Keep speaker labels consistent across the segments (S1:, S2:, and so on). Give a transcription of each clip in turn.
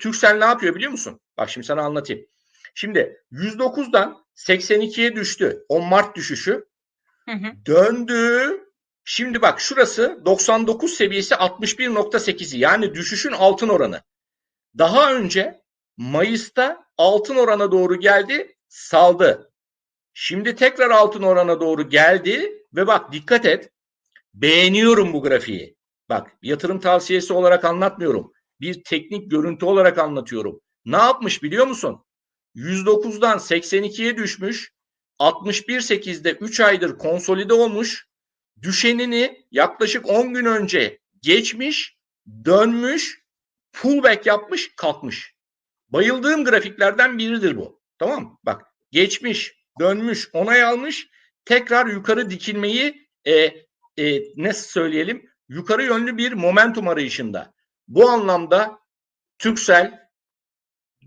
S1: Türksel ne yapıyor biliyor musun? Bak şimdi sana anlatayım. Şimdi 109'dan 82'ye düştü. O Mart düşüşü.
S2: Hı hı.
S1: Döndü. Şimdi bak şurası 99 seviyesi 61.8'i yani düşüşün altın oranı. Daha önce Mayıs'ta altın orana doğru geldi, saldı. Şimdi tekrar altın orana doğru geldi ve bak dikkat et. Beğeniyorum bu grafiği. Bak yatırım tavsiyesi olarak anlatmıyorum. Bir teknik görüntü olarak anlatıyorum. Ne yapmış biliyor musun? 109'dan 82'ye düşmüş. 61.8'de 3 aydır konsolide olmuş. Düşenini yaklaşık 10 gün önce geçmiş, dönmüş, pullback yapmış, kalkmış. Bayıldığım grafiklerden biridir bu. Tamam mı? Bak geçmiş, dönmüş, onay almış, tekrar yukarı dikilmeyi e, e, nasıl söyleyelim? Yukarı yönlü bir momentum arayışında. Bu anlamda Türksel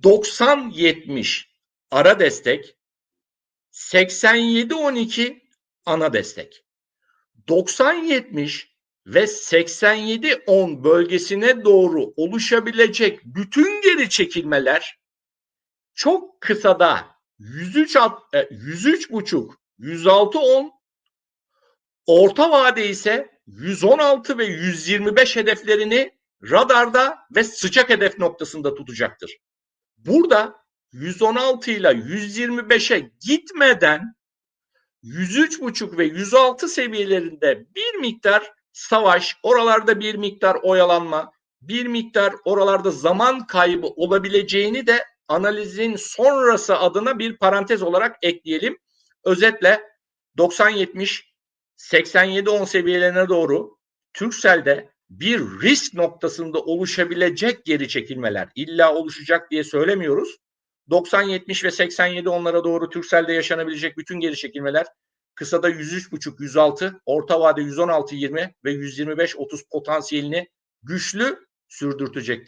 S1: 90-70 ara destek, 87-12 ana destek. 90-70 ve 87-10 bölgesine doğru oluşabilecek bütün geri çekilmeler çok kısada 103 alt- e, 103 buçuk 106 10 orta vade ise 116 ve 125 hedeflerini radarda ve sıcak hedef noktasında tutacaktır. Burada 116 ile 125'e gitmeden 103.5 ve 106 seviyelerinde bir miktar savaş, oralarda bir miktar oyalanma, bir miktar oralarda zaman kaybı olabileceğini de analizin sonrası adına bir parantez olarak ekleyelim. Özetle 90-70, 87-10 seviyelerine doğru Türksel'de bir risk noktasında oluşabilecek geri çekilmeler illa oluşacak diye söylemiyoruz. 90-70 ve 87 onlara doğru Türksel'de yaşanabilecek bütün geri çekilmeler kısada 103.5-106, orta vade 116-20 ve 125-30 potansiyelini güçlü sürdürtecektir.